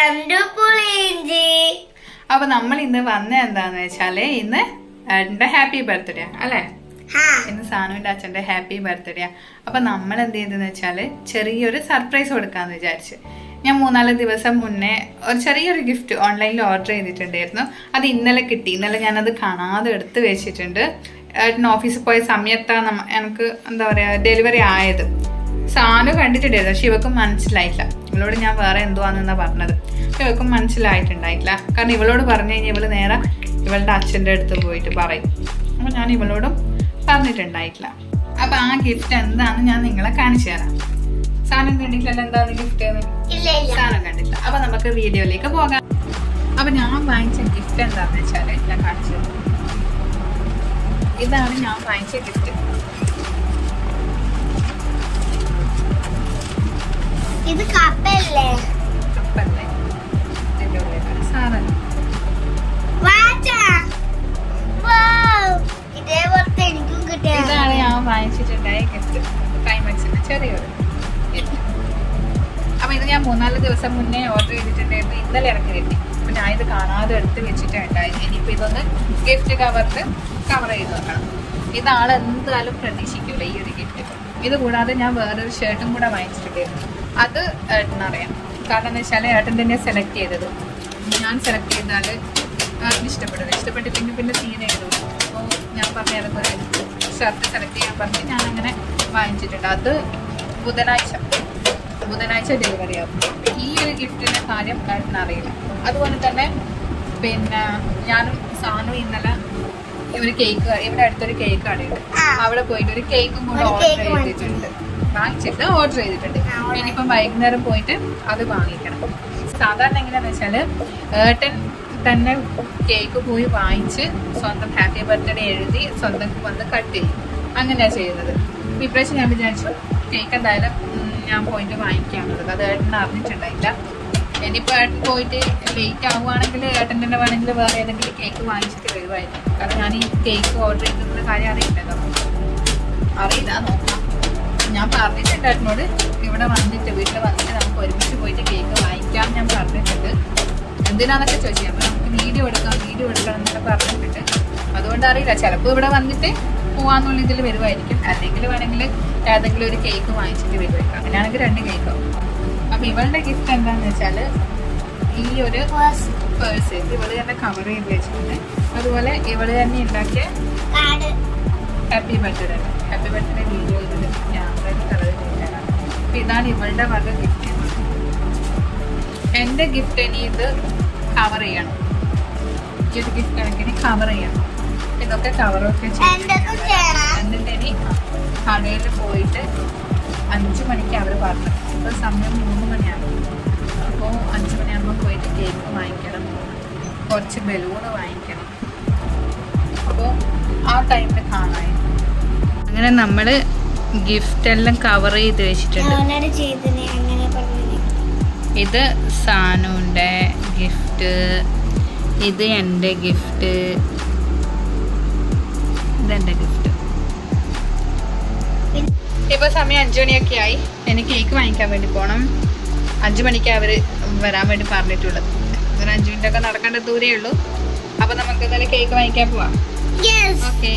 രണ്ടു പുളിയിഞ്ചി അപ്പൊ നമ്മൾ ഇന്ന് വന്ന എന്താന്ന് വെച്ചാൽ ഇന്ന് എന്റെ ഹാപ്പി ബർത്ത്ഡേ അല്ലെ? ഇന്ന് സാനുവിന്റെ അച്ഛന്റെ ഹാപ്പി ബർത്ത്ഡേ അപ്പൊ നമ്മൾ എന്ത് ചെയ്തെന്ന് വെച്ചാൽ ചെറിയൊരു സർപ്രൈസ് കൊടുക്കാന്ന് വിചാരിച്ചു. ഞാൻ മൂന്നാൽ ദിവസം മുന്നേ ഒരു ചെറിയൊരു ഗിഫ്റ്റ് ഓൺലൈനിൽ ഓർഡർ ചെയ്തിട്ടുണ്ടായിരുന്നു. അത് ഇന്നലെ കിട്ടി. ഇന്നലെ ഞാനത് കാണാതെ എടുത്ത് വെച്ചിട്ടുണ്ട്. ഏട്ടൻ ഓഫീസിൽ പോയ സമയത്താണ് എനിക്ക് എന്താ പറയാ ഡെലിവറി ആയത്. സാനു കണ്ടിട്ടുണ്ടായിരുന്നു പക്ഷെ ഇവക്ക് മനസ്സിലായില്ല. ഇവളോട് ഞാൻ വേറെ എന്തുവാണെന്നാണ് പറഞ്ഞത്. ഇവൾക്കും മനസ്സിലായിട്ടുണ്ടായിട്ടില്ല. കാരണം ഇവളോട് പറഞ്ഞു കഴിഞ്ഞാൽ ഇവൾ നേരെ ഇവളുടെ അച്ഛന്റെ അടുത്ത് പോയിട്ട് പറയും. അപ്പോൾ ഞാൻ ഇവളോടും പറഞ്ഞിട്ടുണ്ടായിട്ടില്ല. അപ്പൊ ആ ഗിഫ്റ്റ് എന്താണെന്ന് ഞാൻ നിങ്ങളെ കാണിച്ചു തരാം. സാധനം കണ്ടിട്ടില്ല എന്താണ് ഗിഫ്റ്റ് സാധനം കണ്ടില്ല അപ്പൊ നമുക്ക് വീഡിയോയിലേക്ക് പോകാം. അപ്പൊ ഞാൻ വാങ്ങിച്ച ഗിഫ്റ്റ് എന്താണെന്ന് വെച്ചാൽ ഞാൻ കാണിച്ചു. ഇതാണ് ഞാൻ വാങ്ങിച്ച ഗിഫ്റ്റ് ഇത് കപ്പല്ലേ കപ്പല്ലേ? ഇതിന്റെ ഉള്ളിലാണ് സാധനം. വാച്ചാ വൗ. ഇതേപോലത്തെ എനിക്കും കിട്ടിയ ഇതാണ് ഞാൻ വാങ്ങിച്ചിട്ടുണ്ടായ ഗിഫ്റ്റ് ക്ലൈമാക്സിന്റെ ചെറിയൊരു. അപ്പൊ ഇത് ഞാൻ മൂന്നാൽ ദിവസം മുന്നേ ഓർഡർ ചെയ്തിട്ടുണ്ടായിരുന്നു. ഇന്നലെ ഇറക്കി കിട്ടി അപ്പൊ ഞാൻ ഇത് കാണാതെ എടുത്ത് വെച്ചിട്ടുണ്ടായിരുന്നു ഇനിയിപ്പോ ഇതൊന്ന് ഗിഫ്റ്റ് കവറിൽ കവർ ചെയ്ത് വെക്കണം. ഇതാൾ എന്തായാലും പ്രതീക്ഷിക്കൂല ഈ ഒരു ഗിഫ്റ്റ് ഇത് കൂടാതെ ഞാൻ വേറൊരു ഷർട്ടും കൂടെ വാങ്ങിച്ചിട്ടുണ്ടായിരുന്നു. അത് ഏട്ടനറിയാം കാരണം എന്ന് വെച്ചാൽ ഏട്ടൻ തന്നെ സെലക്ട് ചെയ്തത്. ഞാൻ സെലക്ട് ചെയ്താൽ ഏട്ടന് ഇഷ്ടപ്പെടും ഇഷ്ടപ്പെട്ടില്ലെങ്കിൽ പിന്നെ സീൻ തീരെ അപ്പോൾ ഞാൻ പറഞ്ഞ ഒരു ഷർട്ട് സെലക്ട് ചെയ്യാൻ പറഞ്ഞ് ഞാൻ അങ്ങനെ വാങ്ങിച്ചിട്ടുണ്ട്. അത് ബുധനാഴ്ച. ബുധനാഴ്ച ഡെലിവറി ആകും ഈ ഒരു ഗിഫ്റ്റിന്റെ കാര്യം ഏട്ടൻ അറിയില്ല. അതുപോലെ തന്നെ പിന്നെ ഞാനും സാനും ഇന്നലെ ഒരു കേക്ക് ഇവിടെ അടുത്തൊരു കേക്ക് കടയുണ്ട്. അവിടെ പോയിട്ട് ഒരു കേക്കും കൂടെ ഓർഡർ ചെയ്തിട്ടുണ്ട്. വാങ്ങിച്ചിട്ട് ഓർഡർ ചെയ്തിട്ടുണ്ട്. ഇനിയിപ്പം വൈകുന്നേരം പോയിട്ട് അത് വാങ്ങിക്കണം. സാധാരണ എങ്ങനെയാണെന്ന് വെച്ചാൽ ഏട്ടൻ തന്നെ കേക്ക് പോയി വാങ്ങിച്ച് സ്വന്തം ഹാപ്പി ബർത്ത്ഡേ എഴുതി സ്വന്തം വന്ന് കട്ട് ചെയ്യും. അങ്ങനെയാണ് ചെയ്യുന്നത്. ഇപ്രാവശ്യം ഞാൻ വിചാരിച്ചു കേക്ക് എന്തായാലും ഞാൻ പോയിട്ട് വാങ്ങിക്കാന്നുള്ളത്. അത് ഏട്ടൻ അറിഞ്ഞിട്ടുണ്ടായില്ല. ഇനിയിപ്പോൾ ഏട്ടൻ പോയിട്ട് ലേറ്റ് ആവുകയാണെങ്കിൽ ഏട്ടൻ തന്നെ വേണമെങ്കിൽ വേറെ ഏതെങ്കിലും കേക്ക് വാങ്ങിച്ചിട്ട് വരുമായിരുന്നു കാരണം ഞാൻ ഈ കേക്ക് ഓർഡർ ചെയ്തിട്ടുള്ള കാര്യം അറിയില്ലല്ലോ. അറിയില്ല നോക്കാം. ഞാൻ പറഞ്ഞിട്ടുണ്ട് ഏട്ടനോട് ഇവിടെ വന്നിട്ട് വീട്ടിൽ വന്നിട്ട് നമുക്ക് ഒരുമിച്ച് പോയിട്ട് കേക്ക് വാങ്ങിക്കാം ഞാൻ പറഞ്ഞിട്ടുണ്ട്. എന്തിനാന്നൊക്കെ ചോദിച്ചു അപ്പൊ നമുക്ക് വീഡിയോ എടുക്കാം വീഡിയോ എടുക്കണം എന്നൊക്കെ പറഞ്ഞിട്ടുണ്ട്. അതുകൊണ്ട് അറിയില്ല ചിലപ്പോൾ ഇവിടെ വന്നിട്ട് പോവാന്നുള്ള ഇതിൽ വരുമായിരിക്കും അല്ലെങ്കിൽ വേണമെങ്കിൽ ഏതെങ്കിലും ഒരു കേക്ക് വാങ്ങിച്ചിട്ട് വരുമായിരിക്കും അങ്ങനെയാണെങ്കിൽ രണ്ട് കേക്ക്? അപ്പൊ ഇവളുടെ ഗിഫ്റ്റ് എന്താന്ന് വെച്ചാൽ ഈ ഒരു പേഴ്സ് ഇവൾ തന്നെ കവർ ചെയ്ത് വെച്ചിട്ടുണ്ട്. അതുപോലെ ഇവൾ തന്നെ ഉണ്ടാക്കിയ happy birthday happy birthday video ഇതാണ് ഇവളുടെ വക ഗിഫ്റ്റ് എന്റെ ഗിഫ്റ്റ് ഇനി ഇത് കവർ ചെയ്യണം. ഈ ഒരു ഗിഫ്റ്റ് കണക്കിന് കവർ ചെയ്യണം. ഇതൊക്കെ കവറൊക്കെ എന്നിട്ട് ഇനി കടയിൽ പോയിട്ട് അഞ്ചു മണിക്ക് അവർ പറഞ്ഞു. ഇപ്പോൾ സമയം മൂന്ന് മണിയാണ്. അപ്പോൾ അഞ്ചു മണിയാകുമ്പോൾ പോയിട്ട് കേക്ക് വാങ്ങിക്കണം. കുറച്ച് ബലൂൺ വാങ്ങിക്കണം. അപ്പോൾ ആ ടൈമിൽ കാണാൻ. അങ്ങനെ നമ്മൾ ഗിഫ്റ്റ് എല്ലാം കവർ ചെയ്ത് വെച്ചിട്ടുണ്ട്. ഇത് സാനുവിന്റെ ഗിഫ്റ്റ് ഇത് എന്റെ ഗിഫ്റ്റ് ഇതെന്റെ ഗിഫ്റ്റ് ഇപ്പൊ സമയം അഞ്ചു മണിയൊക്കെ ആയി. എനിക്ക് കേക്ക് വാങ്ങിക്കാൻ വേണ്ടി പോണം. അഞ്ചു മണിക്ക് അവർ വരാൻ വേണ്ടി പറഞ്ഞിട്ടുള്ളത്. ഒരു അഞ്ചു മിനിറ്റ് ഒക്കെ നടക്കേണ്ട ദൂരേ ഉള്ളൂ. അപ്പൊ നമുക്ക് ഇന്നലെ കേക്ക് വാങ്ങിക്കാൻ പോവാം. ഓക്കെ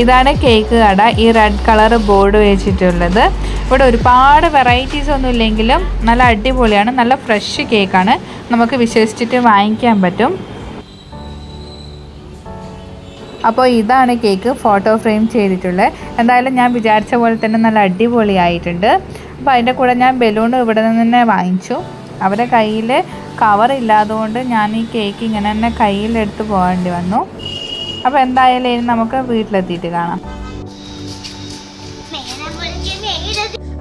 ഇതാണ് കേക്ക് കട. ഈ റെഡ് കളർ ബോർഡ് വെച്ചിട്ടുള്ളത്. ഇവിടെ ഒരുപാട് വെറൈറ്റീസ് ഒന്നും ഇല്ലെങ്കിലും നല്ല അടിപൊളിയാണ്. നല്ല ഫ്രഷ് കേക്കാണ് നമുക്ക് വിശ്വസിച്ചിട്ട് വാങ്ങിക്കാൻ പറ്റും. അപ്പോൾ ഇതാണ് കേക്ക് ഫോട്ടോ ഫ്രെയിം ചെയ്തിട്ടുള്ളത്. എന്തായാലും ഞാൻ വിചാരിച്ച പോലെ തന്നെ നല്ല അടിപൊളിയായിട്ടുണ്ട്. അപ്പോൾ അതിന്റെ കൂടെ ഞാൻ ബലൂൺ ഇവിടെ നിന്ന് തന്നെ വാങ്ങിച്ചു. അവരെ കയ്യിൽ കവർ ഇല്ലാതുകൊണ്ട് ഞാൻ ഈ കേക്ക് ഇങ്ങനെ തന്നെ കയ്യിലെടുത്ത് പോകേണ്ടി വന്നു. അപ്പോൾ എന്തായാലും ഇനി നമുക്ക് വീട്ടിലെത്തിയിട്ട് കാണാം.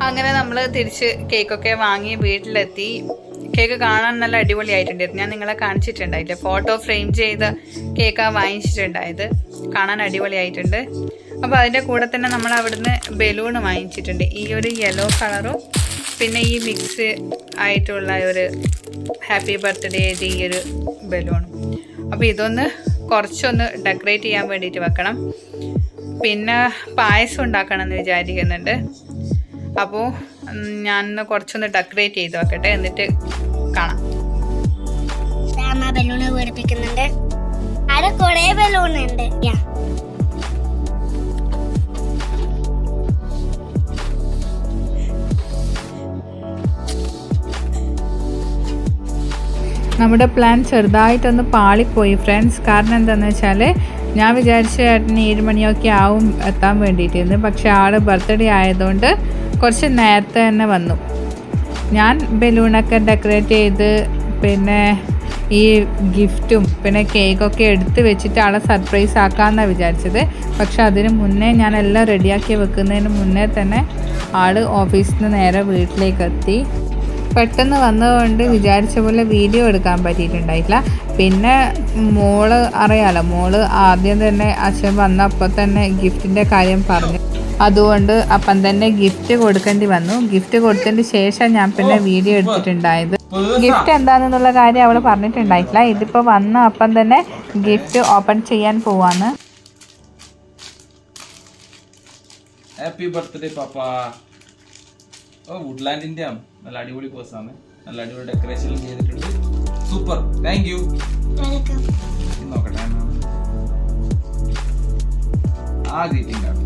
അങ്ങനെ നമ്മൾ തിരിച്ച് കേക്കൊക്കെ വാങ്ങി വീട്ടിലെത്തി. കേക്ക് കാണാൻ നല്ല അടിപൊളിയായിട്ടുണ്ടായിരുന്നു ഞാൻ നിങ്ങളെ കാണിച്ചിട്ടുണ്ടായില്ലേ. ഫോട്ടോ ഫ്രെയിം ചെയ്ത കേക്കാണ് വാങ്ങിച്ചിട്ടുണ്ടായത്. കാണാൻ അടിപൊളിയായിട്ടുണ്ട് അപ്പോൾ അതിന്റെ കൂടെ തന്നെ നമ്മൾ അവിടുന്ന് ബലൂൺ വാങ്ങിച്ചിട്ടുണ്ട്. ഈ ഒരു യെല്ലോ കളറും പിന്നെ ഈ മിക്സ് ആയിട്ടുള്ള ഒരു ഹാപ്പി ബർത്ത്ഡേ ഈ ഒരു ബലൂൺ അപ്പോൾ ഇതൊന്ന് കുറച്ചൊന്ന് ഡെക്കറേറ്റ് ചെയ്യാൻ വേണ്ടിയിട്ട് വെക്കണം. പിന്നെ പായസം ഉണ്ടാക്കണം എന്ന് വിചാരിക്കുന്നുണ്ട് അപ്പോൾ ഞാനൊന്ന് കുറച്ചൊന്ന് ഡെക്കറേറ്റ് ചെയ്ത് വെക്കട്ടെ. എന്നിട്ട് കാണാം രാമ ബലൂണ് വീടിപ്പിക്കുന്നുണ്ട്. അവിടെ കൊറേ ബലൂൺ ഉണ്ട്. യാ. നമ്മുടെ പ്ലാൻ ചെറുതായിട്ടൊന്ന് പാളിപ്പോയി. ഫ്രണ്ട്സ് കാരണം എന്താണെന്ന് വെച്ചാൽ ഞാൻ വിചാരിച്ച ചേട്ടന് ഏഴ് മണിയൊക്കെ ആവും എത്താൻ വേണ്ടിയിട്ടിരുന്നു പക്ഷേ ആൾ ബർത്ത്ഡേ ആയതുകൊണ്ട് കുറച്ച് നേരത്തെ തന്നെ വന്നു. ഞാൻ ബലൂണൊക്കെ ഡെക്കറേറ്റ് ചെയ്ത് പിന്നെ ഈ ഗിഫ്റ്റും പിന്നെ കേക്കൊക്കെ എടുത്ത് വെച്ചിട്ട് ആളെ സർപ്രൈസ് ആക്കാമെന്നാണ് വിചാരിച്ചത്. പക്ഷെ അതിന് മുന്നേ ഞാൻ എല്ലാം റെഡിയാക്കി വെക്കുന്നതിന് മുന്നേ തന്നെ ആൾ ഓഫീസിൽ നിന്ന് നേരെ വീട്ടിലേക്ക് എത്തി. പെട്ടെന്ന് വന്നതുകൊണ്ട് വിചാരിച്ച പോലെ വീഡിയോ എടുക്കാൻ പറ്റിയിട്ടുണ്ടായില്ല. പിന്നെ മോൾ അറിയാലോ മോൾ ആദ്യം തന്നെ അച്ഛൻ വന്നപ്പോൾ തന്നെ ഗിഫ്റ്റിന്റെ കാര്യം പറഞ്ഞു. അതുകൊണ്ട് അപ്പം തന്നെ ഗിഫ്റ്റ് കൊടുക്കേണ്ടി വന്നു. ഗിഫ്റ്റ് കൊടുത്തതിന് ശേഷം ഞാൻ പിന്നെ വീഡിയോ എടുത്തിട്ടുണ്ടായത്. ഗിഫ്റ്റ് എന്താണെന്നുള്ള കാര്യം അവൾ പറഞ്ഞിട്ടുണ്ടായിട്ടില്ല. ഇതിപ്പോൾ വന്ന അപ്പം തന്നെ ഗിഫ്റ്റ് ഓപ്പൺ ചെയ്യാൻ പോവാണ് ഹാപ്പി ബർത്ത്ഡേ പാപ്പ. ഓ വുഡ്ലാൻഡിന്റെ ആണ് നല്ല അടിപൊളി പോസ് ആണ്. നല്ല അടിപൊളി ഡെക്കറേഷൻ ചെയ്തിട്ടുണ്ട്. സൂപ്പർ താങ്ക് യു വെൽക്കം നോക്കട്ടെ. ആ ഗ്രീറ്റിംഗ് കാർഡ്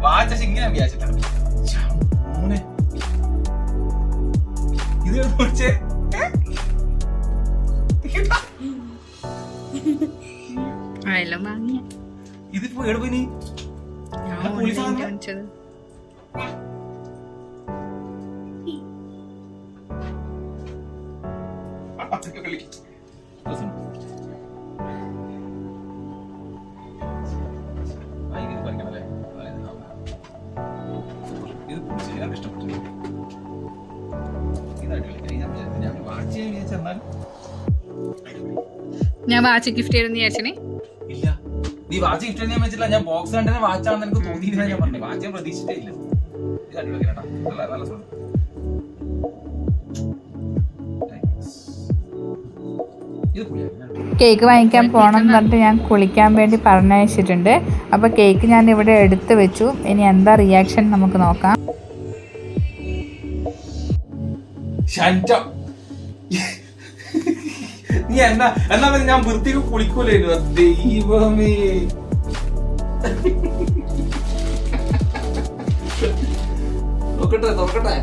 വാച്ച ഇങ്ങനെ വിചാരിച്ചിട്ടാണ്. ഇത് വാങ്ങിയ. ഇതിപ്പോ എവിടെ പോയി നീ? ഞാൻ ആ, ഞാൻ വാച്ച് ഗിഫ്റ്റ് ചെയ്തെന്ന് വിചാരിച്ചിന് ഇല്ല. നീ വാച്ച് ഗിഫ്റ്റ് ചെയ്യാൻ വെച്ചില്ല ഞാൻ ബോക്സ് കണ്ടതിന് വാച്ചാണെന്ന് എനിക്ക് തോന്നിയിരുന്ന ഞാൻ പറഞ്ഞു വാച്ച് ഞാൻ പ്രതീക്ഷിച്ചേ ഇല്ല ഇത് അടിപൊളി കേട്ടോ. നല്ല നല്ല പൊളിയാണ് കേക്ക് വാങ്ങിക്കാൻ പോകണം എന്ന് പറഞ്ഞിട്ട് ഞാൻ കുളിക്കാൻ വേണ്ടി പറഞ്ഞയച്ചിട്ടുണ്ട് അപ്പോൾ കേക്ക് ഞാൻ ഇവിടെ എടുത്തു വെച്ചു. ഇനി എന്താ റിയാക്ഷൻ നമുക്ക് നോക്കാം. നീ എന്നാ എന്നാ പിന്നെ ഞാൻ വൃത്തിക്ക് കുളിക്കൂലായിരുന്നു. ദൈവമേ. നോക്കട്ടെ നോക്കട്ടെ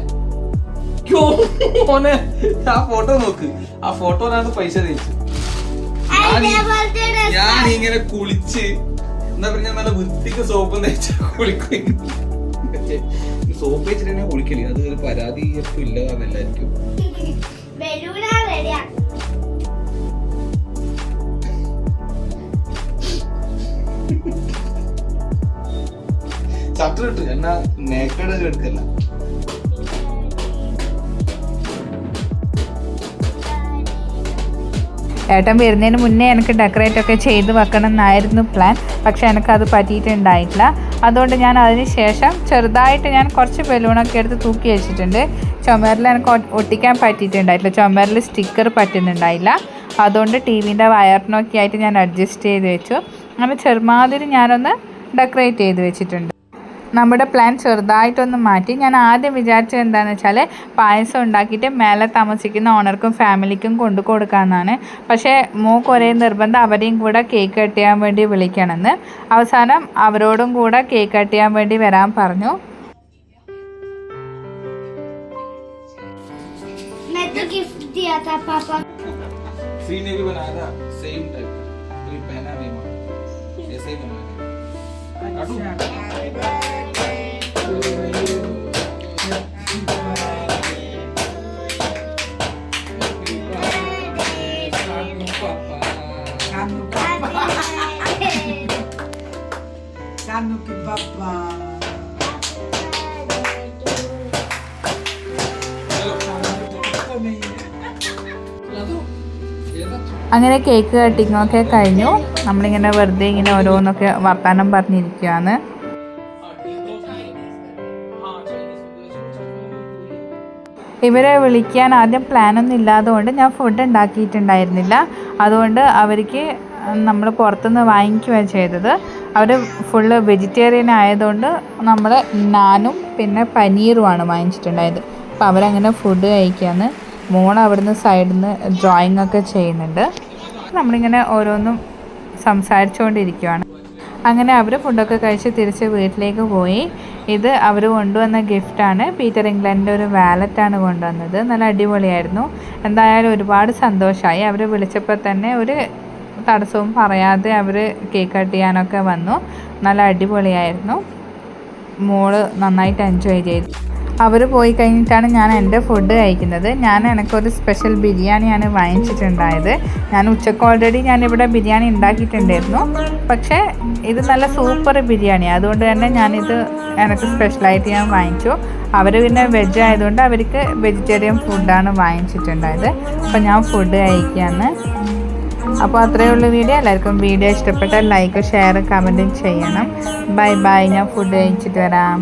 ഓനെ ആ ഫോട്ടോ നോക്ക്. ആ ഫോട്ടോനാണ് പൈസ തേച്ചു. ഞാൻ ഇങ്ങനെ കുളിച്ച് എന്താ പറഞ്ഞ നല്ല വൃത്തിക്ക് സോപ്പ് തേച്ച് കുളിക്കും. സോപ്പ് വെച്ചിട്ട് തന്നെ കുളിക്കൽ. അത് ഒരു പരാതി ഇപ്പൊ ഇല്ലതാണ് എന്നാ നേക്കഡ് എടുക്കല്ല ഏട്ടൻ വരുന്നതിന് മുന്നേ എനിക്ക് ഡെക്കറേറ്റ് ഒക്കെ ചെയ്ത് വെക്കണം എന്നായിരുന്നു പ്ലാൻ പക്ഷെ എനിക്കത് പറ്റിയിട്ടുണ്ടായിട്ടില്ല. അതുകൊണ്ട് ഞാൻ അതിന് ശേഷം ചെറുതായിട്ട് ഞാൻ കുറച്ച് ബലൂണൊക്കെ എടുത്ത് തൂക്കി വെച്ചിട്ടുണ്ട്. ചുമരിൽ എനിക്ക് ഒട്ടിക്കാൻ പറ്റിയിട്ടുണ്ടായിട്ടില്ല. ചുമരിൽ സ്റ്റിക്കർ പറ്റുന്നുണ്ടായില്ല. അതുകൊണ്ട് ടി വിന്റെ വയറിനൊക്കെ ആയിട്ട് ഞാൻ അഡ്ജസ്റ്റ് ചെയ്ത് വെച്ചു. അങ്ങനെ ചെറുമാതിരി ഞാനൊന്ന് ഡെക്കറേറ്റ് ചെയ്ത് വെച്ചിട്ടുണ്ട്. നമ്മുടെ പ്ലാൻ ചെറുതായിട്ടൊന്ന് മാറ്റി ഞാൻ ആദ്യം വിചാരിച്ചത് എന്താണെന്ന് വെച്ചാൽ പായസം ഉണ്ടാക്കിയിട്ട് മേലെ താമസിക്കുന്ന ഓണർക്കും ഫാമിലിക്കും കൊണ്ടു കൊടുക്കാമെന്നാണ് പക്ഷേ മോക്ക് ഒരേ നിർബന്ധം അവരെയും കൂടെ കേക്ക് കട്ട് ചെയ്യാൻ വേണ്ടി വിളിക്കണമെന്ന് അവസാനം അവരോടും കൂടെ കേക്ക് കട്ട് ചെയ്യാൻ വേണ്ടി വരാൻ പറഞ്ഞു मैं तो गिफ्ट दिया था पापा श्री ने भी बनाया था सेम टाइप का तो ये पहना भी वहाँ ऐसे ही बनाना Kanu അങ്ങനെ കേക്ക് കട്ടിങ്ങും ഒക്കെ കഴിഞ്ഞു. നമ്മളിങ്ങനെ വെറുതെ ഇങ്ങനെ ഓരോന്നൊക്കെ വർത്താനം പറഞ്ഞിരിക്കുകയാണ് ഇവരെ വിളിക്കാൻ ആദ്യം പ്ലാനൊന്നും ഇല്ലാതുകൊണ്ട് ഞാൻ ഫുഡ് ഉണ്ടാക്കിയിട്ടുണ്ടായിരുന്നില്ല. അതുകൊണ്ട് അവർക്ക് നമ്മൾ പുറത്തുനിന്ന് വാങ്ങിക്കുകയാണ് ചെയ്തത്. അവർ ഫുള്ള് വെജിറ്റേറിയൻ ആയതുകൊണ്ട് നമ്മൾ നാനും പിന്നെ പനീറുമാണ് വാങ്ങിച്ചിട്ടുണ്ടായത്. അപ്പോൾ അവരങ്ങനെ ഫുഡ് കഴിക്കുകയാണ് മോൾ അവിടുന്ന് സൈഡിൽ നിന്ന് ഡ്രോയിങ് ഒക്കെ ചെയ്യുന്നുണ്ട്. നമ്മളിങ്ങനെ ഓരോന്നും സംസാരിച്ചുകൊണ്ടിരിക്കുകയാണ് അങ്ങനെ അവർ ഫുഡൊക്കെ കഴിച്ച് തിരിച്ച് വീട്ടിലേക്ക് പോയി. ഇത് അവർ കൊണ്ടുവന്ന ഗിഫ്റ്റാണ് പീറ്റർ ഇംഗ്ലണ്ടിന്റെ ഒരു വാലറ്റാണ് കൊണ്ടുവന്നത്. നല്ല അടിപൊളിയായിരുന്നു. എന്തായാലും ഒരുപാട് സന്തോഷമായി അവർ വിളിച്ചപ്പോൾ തന്നെ ഒരു തടസ്സവും പറയാതെ അവർ കേക്ക് കട്ട് ചെയ്യാനൊക്കെ വന്നു. നല്ല അടിപൊളിയായിരുന്നു. മോൾ നന്നായിട്ട് എൻജോയ് ചെയ്തു. അവർ പോയി കഴിഞ്ഞിട്ടാണ് ഞാൻ എന്റെ ഫുഡ് കഴിക്കുന്നത്. ഞാൻ എനിക്കൊരു സ്പെഷ്യൽ ബിരിയാണിയാണ് വാങ്ങിച്ചിട്ടുണ്ടായത്. ഞാൻ ഉച്ചയ്ക്ക് ഓൾറെഡി ഞാനിവിടെ ബിരിയാണി ഉണ്ടാക്കിയിട്ടുണ്ടായിരുന്നു. പക്ഷേ ഇത് നല്ല സൂപ്പർ ബിരിയാണി. അതുകൊണ്ട് തന്നെ ഞാനിത് എനിക്ക് സ്പെഷ്യലായിട്ട് ഞാൻ വാങ്ങിച്ചു. അവർ പിന്നെ വെജ് ആയതുകൊണ്ട് അവർക്ക് വെജിറ്റേറിയൻ ഫുഡാണ് വാങ്ങിച്ചിട്ടുണ്ടായത്. അപ്പോൾ ഞാൻ ഫുഡ് കഴിക്കുകയാണ് അപ്പോൾ അത്രയേ ഉള്ളൂ വീഡിയോ എല്ലാവർക്കും വീഡിയോ ഇഷ്ടപ്പെട്ടാൽ ലൈക്ക് ഷെയർ കമന്റും ചെയ്യണം. ബൈ ബൈ ഞാൻ ഫുഡ് കഴിച്ചിട്ട് വരാം.